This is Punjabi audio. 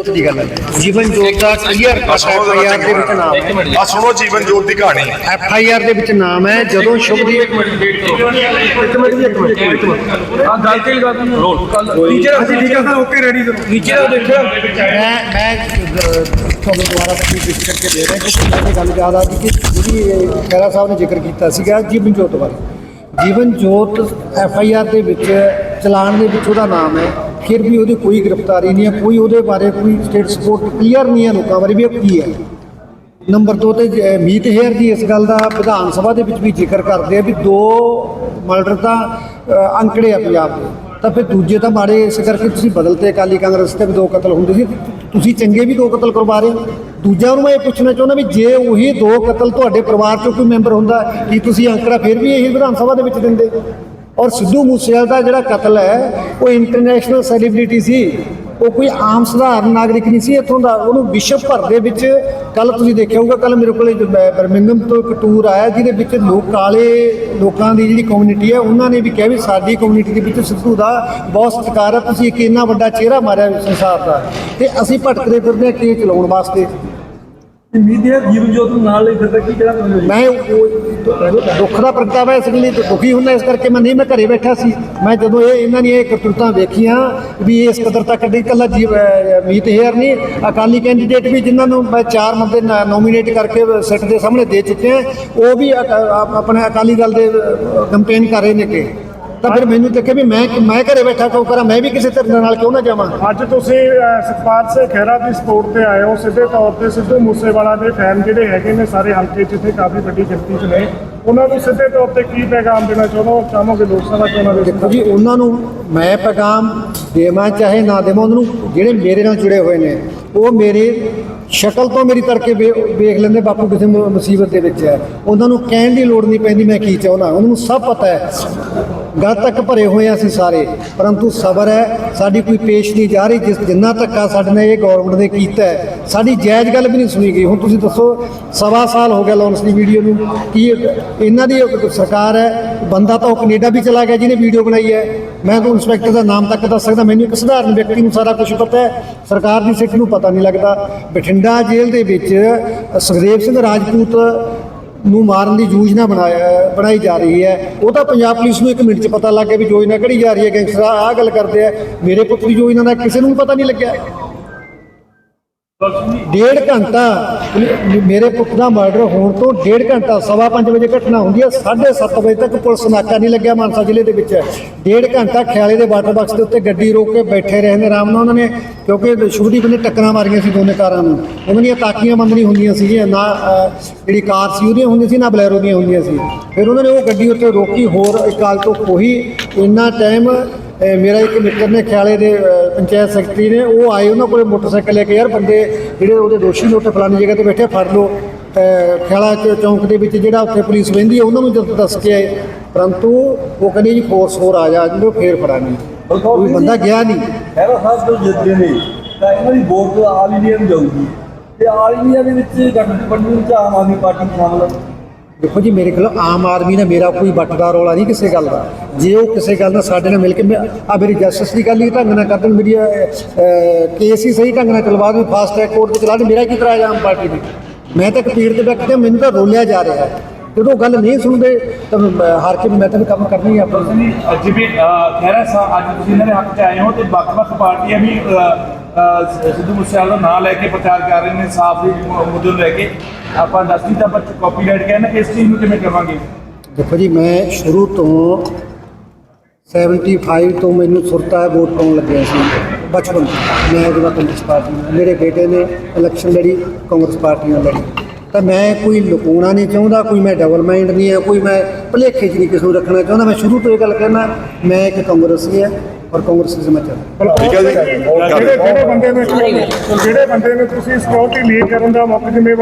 ਜੋਤ ਦੀ ਗੱਲ ਹੈ। ਜੀਵਨ ਜੋਤ ਦਾ clear cut F I R ਦੇ ਵਿੱਚ ਨਾਮ ਹੈ। ਆ ਸੁਣੋ ਜੀਵਨ ਜੋਤ ਦੀ ਕਹਾਣੀ। ਐਫ ਆਈ ਆਰ ਦੇ ਵਿੱਚ ਨਾਮ ਹੈ ਜਦੋਂ ਸ਼ੁਭਦੀਪ ਇੱਕ ਮਿੰਟ ਜੀ ਇੱਕ ਮਿੰਟ ਆ ਗੱਲ ਤੇ ਲਗਾ ਦੂੰ ਰੋਲ ਨੀਚੇ ਰੱਖ ਠੀਕ ਹੈ ਓਕੇ ਰੈਡੀ ਕਰੋ। ਨੀਚੇ ਰੱਖ ਦੇਖਿਆ ਮੈਂ ਮੈਂ ਤੁਹਾਨੂੰ ਦੁਬਾਰਾ ਤੱਕ ਲਿਖ ਕਰਕੇ ਦੇ ਰਿਹਾ ਕਿਉਂਕਿ ਮੈਨੂੰ ਗੱਲ ਯਾਦ ਆ ਗਈ ਕਿ ਜਿਹੜੀ ਖੈਰਾ ਸਾਹਿਬ ਨੇ ਜ਼ਿਕਰ ਕੀਤਾ ਸੀਗਾ ਜੀਵਨ ਜੋਤ ਬਾਰੇ। ਜੀਵਨ ਜੋਤ ਐਫ ਆਈ ਆਰ ਦੇ ਵਿੱਚ ਚਲਾਨ ਦੇ ਵਿੱਚ ਉਹਦਾ ਨਾਮ ਹੈ। ਫਿਰ ਵੀ ਉਹਦੀ ਕੋਈ ਗ੍ਰਿਫਤਾਰੀ ਨਹੀਂ ਹੈ, ਕੋਈ ਉਹਦੇ ਬਾਰੇ ਕੋਈ ਸਟੇਟ ਸਪੋਰਟ ਕਲੀਅਰ ਨਹੀਂ ਹੈ ਲੋਕਾਂ ਬਾਰੇ ਵੀ ਉਹ ਕੀ ਹੈ। ਨੰਬਰ 2 ਤੇ ਮੀਤ ਹੇਅਰ ਜੀ, ਇਸ ਗੱਲ ਦਾ ਵਿਧਾਨ ਸਭਾ ਦੇ ਵਿੱਚ ਵੀ ਜ਼ਿਕਰ ਕਰਦੇ ਆ ਵੀ ਦੋ ਮਰਡਰ ਤਾਂ ਅੰਕੜੇ ਆ ਪੰਜਾਬ ਦੇ। ਤਾਂ ਫਿਰ ਦੂਜੇ ਤਾਂ ਮਾੜੇ ਇਸ ਕਰਕੇ ਤੁਸੀਂ ਬਦਲਤੇ ਅਕਾਲੀ ਕਾਂਗਰਸ ਤੇ ਵੀ ਦੋ ਕਤਲ ਹੁੰਦੇ ਸੀ। ਤੁਸੀਂ ਚੰਗੇ ਵੀ ਦੋ ਕਤਲ ਕਰਵਾ ਰਹੇ ਹੋ। ਦੂਜਾ ਨੂੰ ਮੈਂ ਇਹ ਪੁੱਛਣਾ ਚਾਹੁੰਦਾ ਵੀ ਜੇ ਉਹੀ ਦੋ ਕਤਲ ਤੁਹਾਡੇ ਪਰਿਵਾਰ ਚੋਂ ਕੋਈ ਮੈਂਬਰ ਹੁੰਦਾ, ਕੀ ਤੁਸੀਂ ਅੰਕੜਾ ਫਿਰ ਵੀ ਇਹੀ ਵਿਧਾਨ ਸਭਾ ਦੇ ਵਿੱਚ ਦਿੰਦੇ? ਔਰ ਸਿੱਧੂ ਮੂਸੇਵਾਲ ਦਾ ਜਿਹੜਾ ਕਤਲ ਹੈ ਉਹ ਇੰਟਰਨੈਸ਼ਨਲ ਸੈਲੀਬ੍ਰਿਟੀ ਸੀ। ਉਹ ਕੋਈ ਆਮ ਸਧਾਰਨ ਨਾਗਰਿਕ ਨਹੀਂ ਸੀ ਇੱਥੋਂ ਦਾ। ਉਹਨੂੰ ਵਿਸ਼ਵ ਭਰ ਦੇ ਵਿੱਚ ਕੱਲ ਤੁਸੀਂ ਦੇਖਿਆ ਹੋਊਗਾ ਕੱਲ ਮੇਰੇ ਕੋਲੇ ਬਰਮਿੰਗਮ ਤੋਂ ਇੱਕ ਟੂਰ ਆਇਆ ਜਿਹਦੇ ਵਿੱਚ ਲੋਕ ਕਾਲੇ ਲੋਕਾਂ ਦੀ ਜਿਹੜੀ ਕਮਿਊਨਿਟੀ ਹੈ ਉਹਨਾਂ ਨੇ ਵੀ ਕਿਹਾ ਵੀ ਸਾਡੀ ਕਮਿਊਨਿਟੀ ਦੇ ਵਿੱਚ ਸਿੱਧੂ ਦਾ ਬਹੁਤ ਸਤਿਕਾਰ ਹੈ। ਤੁਸੀਂ ਇੱਕ ਇੰਨਾ ਵੱਡਾ ਚਿਹਰਾ ਮਾਰਿਆ ਸੰਸਾਰ ਦਾ। ਤੇ ਅਸੀਂ ਭਟਕਦੇ ਫਿਰਦੇ ਹਾਂ ਕੀ ਚਲਾਉਣ ਵਾਸਤੇ। ਉਮੀਦ ਹੈ ਜੀਵਨ ਨੂੰ ਨਾਲ ਲਈ ਫਿਰਦਾ ਕੀ ਕਹਿਣਾ ਤੁਹਾਨੂੰ ਮੈਂ ਉਹ ਦੁੱਖ ਦਾ ਪ੍ਰਗਟਾਵਾ ਇਸ ਲਈ ਦੁਖੀ ਹੁੰਦਾ, ਇਸ ਕਰਕੇ ਮੈਂ ਨਹੀਂ, ਮੈਂ ਘਰੇ ਬੈਠਾ ਸੀ। ਮੈਂ ਜਦੋਂ ਇਹ ਇਹਨਾਂ ਦੀਆਂ ਇਹ ਕਰਤੂਤਾਂ ਵੇਖੀਆਂ ਵੀ ਇਸ ਕਦਰ ਤੱਕ ਨਹੀਂ ਕੱਲਾ ਜੀ ਮੀਤ ਹੇਅਰ ਨਹੀਂ, ਅਕਾਲੀ ਕੈਂਡੀਡੇਟ ਵੀ ਜਿਨ੍ਹਾਂ ਨੂੰ ਮੈਂ ਚਾਰ ਬੰਦੇ ਨੋਮੀਨੇਟ ਕਰਕੇ ਸਿੱਟ ਦੇ ਸਾਹਮਣੇ ਦੇ ਚੁੱਕੇ ਹਾਂ, ਉਹ ਵੀ ਆਪਣੇ ਅਕਾਲੀ ਦਲ ਦੇ ਕੰਪੇਨ ਕਰ ਰਹੇ ਨੇ ਕਿ ਤਾਂ ਫਿਰ ਮੈਨੂੰ ਦੇਖੇ ਵੀ ਮੈਂ ਮੈਂ ਘਰੇ ਬੈਠਾ ਕਿਉਂ ਕਰਾਂ? ਮੈਂ ਵੀ ਕਿਸੇ ਧਰਨੇ ਨਾਲ ਕਿਉਂ ਨਾ ਜਾਵਾਂ? ਅੱਜ ਤੁਸੀਂ ਅਹ, ਸਤਪਾਲ ਸਿੰਘ ਖਹਿਰਾ ਦੀ ਸਪੋਰਟ ਤੇ ਆਏ ਹੋ ਸਿੱਧੇ ਤੌਰ ਤੇ ਸਿੱਧੂ ਮੂਸੇਵਾਲਾ ਦੇ ਫੈਨ ਜਿਹੜੇ ਹੈਗੇ ਨੇ ਸਾਰੇ ਹਲਕੇ ਇੱਥੇ ਕਾਫੀ ਵੱਡੀ ਗਿਣਤੀ 'ਚ ਨੇ। ਉਹਨਾਂ ਨੂੰ ਸਿੱਧੇ ਤੌਰ ਤੇ ਕੀ ਪੈਗਾਮ ਦੇਣਾ ਚਾਹੁੰਦੇ ਚਾਹੋਗੇ ਲੋਕ ਸਭਾ ਚੋਣਾਂ ਦੇ ਦੇਖੋ ਜੀ ਉਹਨਾਂ ਨੂੰ ਮੈਂ ਪੈਗਾਮ ਦੇਵਾਂ ਚਾਹੇ ਨਾ ਦੇਵਾਂ ਉਹਨਾਂ ਨੂੰ ਜਿਹੜੇ ਮੇਰੇ ਨਾਲ ਜੁੜੇ ਹੋਏ ਨੇ ਉਹ ਮੇਰੇ ਸ਼ਕਲ ਤੋਂ ਮੇਰੀ ਤੜਕੇ ਵੇ- ਵੇਖ ਲੈਂਦੇ ਬਾਪੂ ਕਿਸੇ ਮੁਸੀਬਤ ਦੇ ਵਿੱਚ ਹੈ। ਉਹਨਾਂ ਨੂੰ ਕਹਿਣ ਦੀ ਲੋੜ ਨਹੀਂ ਪੈਂਦੀ ਮੈਂ ਕੀ ਚਾਹੁੰਦਾ। ਉਹਨਾਂ ਨੂੰ ਸਭ ਪਤਾ ਹੈ। ਗਦ ਤੱਕ ਭਰੇ ਹੋਏ ਆ ਅਸੀਂ ਸਾਰੇ ਪਰੰਤੂ ਸਬਰ ਹੈ ਸਾਡੀ ਕੋਈ ਪੇਸ਼ ਨਹੀਂ ਜਾ ਰਹੀ ਜਿਸ ਜਿੰਨਾ ਧੱਕਾ ਸਾਡੇ ਨਾਲ ਇਹ ਗਵਰਨਮੈਂਟ ਨੇ ਕੀਤਾ ਸਾਡੀ ਜਾਇਜ਼ ਗੱਲ ਵੀ ਨਹੀਂ ਸੁਣੀ ਗਈ। ਹੁਣ ਤੁਸੀਂ ਦੱਸੋ ਸਵਾ ਸਾਲ ਹੋ ਗਿਆ ਲਾਂਚ ਦੀ ਵੀਡੀਓ ਨੂੰ ਕੀ ਇਹਨਾਂ ਦੀ ਸਰਕਾਰ ਹੈ, ਬੰਦਾ ਤਾਂ ਉਹ ਕੈਨੇਡਾ ਵੀ ਚਲਾ ਗਿਆ ਜਿਹਨੇ ਵੀਡੀਓ ਬਣਾਈ ਹੈ। ਮੈਂ ਤਾਂ ਇੰਸਪੈਕਟਰ ਦਾ ਨਾਮ ਤੱਕ ਦੱਸ ਸਕਦਾ, ਮੈਨੂੰ ਇੱਕ ਸਧਾਰਨ ਵਿਅਕਤੀ ਨੂੰ ਸਾਰਾ ਕੁਝ ਪਤਾ ਹੈ। ਸਰਕਾਰ ਦੀ ਸਿੱਖ ਨੂੰ ਪਤਾ ਨਹੀਂ ਲੱਗਦਾ। ਬਠਿੰਡਾ ਜੇਲ੍ਹ ਦੇ ਵਿੱਚ ਸੁਖਦੇਵ ਸਿੰਘ ਰਾਜਪੂਤ ਨੂੰ ਮਾਰਨ ਦੀ ਯੋਜਨਾ ਬਣਾਇਆ ਬਣਾਈ ਜਾ ਰਹੀ ਹੈ। ਉਹ ਤਾਂ ਪੰਜਾਬ ਪੁਲਿਸ ਨੂੰ ਇੱਕ ਮਿੰਟ 'ਚ ਪਤਾ ਲੱਗ ਗਿਆ ਵੀ ਯੋਜਨਾ ਕਿਹੜੀ ਜਾ ਰਹੀ ਹੈ, ਗੈਂਗਸਟਰ ਆਹ ਗੱਲ ਕਰਦੇ ਆ। ਮੇਰੇ ਪੁੱਤ ਦੀ ਯੋਜਨਾ ਦਾ ਕਿਸੇ ਨੂੰ ਵੀ ਪਤਾ ਨਹੀਂ ਲੱਗਿਆ। ਡੇਢ ਘੰਟਾ ਮੇਰੇ ਪੁੱਤ ਦਾ ਮਰਡਰ ਹੋਣ ਤੋਂ ਡੇਢ ਘੰਟਾ, ਸਵਾ ਪੰਜ ਵਜੇ ਘਟਨਾ ਹੁੰਦੀ ਹੈ 7:30 ਵਜੇ ਤੱਕ ਪੁਲਿਸ ਨਾਕਾ ਨਹੀਂ ਲੱਗਿਆ ਮਾਨਸਾ ਜ਼ਿਲ੍ਹੇ ਦੇ ਵਿੱਚ। ਡੇਢ ਘੰਟਾ ਖਿਆਲੇ ਦੇ ਵਾਟਰ ਬਾਕਸ ਦੇ ਉੱਤੇ ਗੱਡੀ ਰੋਕ ਕੇ ਬੈਠੇ ਰਹੇ ਨੇ ਆਰਾਮ ਨਾਲ ਉਹਨਾਂ ਨੇ, ਕਿਉਂਕਿ ਸ਼ੁਭਦੀਪ ਨੇ ਟੱਕਰਾਂ ਮਾਰੀਆਂ ਸੀ ਦੋਨੇ ਕਾਰਾਂ ਨੂੰ। ਉਹਨਾਂ ਦੀਆਂ ਤਾਕੀਆਂ ਬੰਦ ਨਹੀਂ ਹੁੰਦੀਆਂ ਸੀਗੀਆਂ, ਨਾ ਜਿਹੜੀ ਕਾਰ ਸੀ ਉਹਦੀਆਂ ਹੁੰਦੀਆਂ ਸੀ, ਨਾ ਬਲੈਰੋ ਦੀਆਂ ਹੁੰਦੀਆਂ ਸੀ। ਫਿਰ ਉਹਨਾਂ ਨੇ ਉਹ ਗੱਡੀ ਉੱਤੇ ਰੋਕੀ, ਹੋਰ ਇਕਾਲ ਤੋਂ ਕੋਈ ਇੰਨਾ ਟਾਈਮ ਮੇਰਾ ਇੱਕ ਮਿੱਤਰ ਨੇ ਖਿਆਲੇ ਦੇ ਪੰਚਾਇਤ ਸੈਕਟਰੀ ਨੇ ਉਹ ਆਏ ਉਹਨਾਂ ਕੋਲੇ ਮੋਟਰਸਾਈਕਲ ਲੈ ਕੇ ਯਾਰ ਬੰਦੇ ਜਿਹੜੇ ਉਹਦੇ ਦੋਸ਼ੀ ਨੇ ਉੱਥੇ ਫਲਾਣੀ ਜਗ੍ਹਾ ਤੇ ਬੈਠੇ ਫੜ ਲਓ। ਅਹ, ਖਿਆਲਾ ਚੌਂਕ ਦੇ ਵਿੱਚ ਜਿਹੜਾ ਉੱਥੇ ਪੁਲਿਸ ਵਹਿੰਦੀ ਹੈ ਉਹਨਾਂ ਨੂੰ ਜਦ ਦੱਸ ਕੇ ਆਏ। ਪਰੰਤੂ ਉਹ ਕਹਿੰਦੇ ਜੀ ਫੋਰਸ ਹੋਰ ਆ ਜਾ ਜਦੋਂ ਫੇਰ ਫੜਾਂਗੇ। ਕੋਈ ਬੰਦਾ ਗਿਆ ਨਹੀਂ। ਖੈਰਾ ਸਾਹਿਬ ਜੋ ਜਿੱਤਦੇ ਨੇ। ਤਾਂ ਇਹਨਾਂ ਦੀ ਵੋਟ ਆਲ ਇੰਡੀਆ ਨੂੰ ਜਾਊਗੀ। ਤੇ ਆਲ ਇੰਡੀਆ ਦੇ ਵਿੱਚ ਗੱਠਬੰਧਨ ਵਿੱਚ ਆਮ ਆਦਮੀ ਪਾਰਟੀ ਸ਼ਾਮਲ ਦੇਖੋ ਜੀ ਮੇਰੇ ਕੋਲ ਆਮ ਆਦਮੀ ਨੇ ਮੇਰਾ ਕੋਈ ਵੱਟਦਾ ਰੌਲਾ ਨਹੀਂ ਕਿਸੇ ਗੱਲ ਦਾ। ਜੇ ਉਹ ਕਿਸੇ ਗੱਲ ਨਾਲ ਸਾਡੇ ਨਾਲ ਮਿਲ ਕੇ ਆ ਮੇਰੀ ਜਸਟਿਸ ਦੀ ਗੱਲ ਹੀ ਢੰਗ ਨਾਲ ਕਰ ਦੇਣ ਮੇਰੀ ਕੇਸ ਹੀ ਸਹੀ ਢੰਗ ਨਾਲ ਚਲਵਾ ਦੇਣ ਫਾਸਟ ਟਰੈਕ ਕੋਰਟ ਤੇ ਚਲਾ ਦੇ ਮੇਰਾ ਕੀ ਇਤਰਾਜ਼ ਆਮ ਪਾਰਟੀ ਦੀ? ਮੈਂ ਤਾਂ ਇੱਕ ਪੀੜ ਤੇ ਬੈਠ ਕੇ ਮੈਨੂੰ ਤਾਂ ਰੋਲਿਆ ਜਾ ਰਿਹਾ ਹੈ। ਜਦੋਂ ਗੱਲ ਨਹੀਂ ਸੁਣਦੇ ਤਾਂ ਮੈਂ ਹਾਰ ਕੇ ਮੈਂ ਤਾਂ ਕੰਮ ਕਰਨਾ ਹੀ ਆਪਣਾ। ਜੀ ਜਿਵੇਂ ਅਹ, ਸਾਹਿਬ ਅੱਜ ਤੁਸੀਂ ਇਹਨਾਂ ਦੇ ਹੱਕ 'ਚ ਆਏ ਹੋ ਤੇ ਵੱਖ-ਵੱਖ ਪਾਰਟੀਆਂ ਵੀ ਸਿੱਧੂ ਮੂਸੇਵਾਲਾ ਦਾ ਨਾਂ ਲੈ ਕੇ ਪ੍ਰਚਾਰ ਕਰ ਰਹੇ ਨੇ, ਸਾਫ਼ ਦੀ ਮੁੱਦੇ ਨੂੰ ਲੈ ਕੇ। ਆਪਾਂ ਇੰਡਸਟਰੀ ਦਾ ਬੱਚ ਕਾਪੀਰਾਈਟ ਕਹਿੰਦੇ, ਇਸ ਚੀਜ਼ ਨੂੰ ਕਿਵੇਂ ਕਰਵਾਂਗੇ ਦੇਖੋ ਜੀ, ਮੈਂ ਸ਼ੁਰੂ ਤੋਂ 75 ਤੋਂ ਮੈਨੂੰ ਸੁਰਤਾ ਵੋਟ ਪਾਉਣ ਲੱਗਿਆ ਸੀ, ਬਚਪਨ ਤੋਂ। ਮੈਂ ਜਦੋਂ ਕਾਂਗਰਸ ਪਾਰਟੀ ਮੇਰੇ ਬੇਟੇ ਨੇ ਇਲੈਕਸ਼ਨ ਲੜੀ, ਕਾਂਗਰਸ ਪਾਰਟੀ ਨਾਲ ਲੜੀ। ਤਾਂ ਮੈਂ ਕੋਈ ਲੁਕਾਉਣਾ ਨਹੀਂ ਚਾਹੁੰਦਾ, ਕੋਈ ਮੈਂ ਡਬਲ ਮਾਈਂਡ ਨਹੀਂ ਹੈ, ਕੋਈ ਮੈਂ ਭੁਲੇਖੇ 'ਚ ਨਹੀਂ ਕਿਸੇ ਨੂੰ ਰੱਖਣਾ ਚਾਹੁੰਦਾ। ਮੈਂ ਸ਼ੁਰੂ ਤੋਂ ਇਹ ਗੱਲ ਕਹਿਣਾ, ਮੈਂ ਇੱਕ ਕਾਂਗਰਸੀ ਹੈ ਔਰ ਕਾਂਗਰਸ ਦੀ ਚੱਲਦਾ ਠੀਕ ਹੈ ਜੀ। ਜਿਹੜੇ ਜਿਹੜੇ ਬੰਦੇ ਨੇ ਜਿਹੜੇ ਬੰਦੇ ਨੇ ਤੁਸੀਂ ਸਿਕਿਉਰਿਟੀ ਲੀਕ ਕਰਨ ਦਾ ਮੁੱਖ ਜ਼ਿੰਮੇਵਾਰ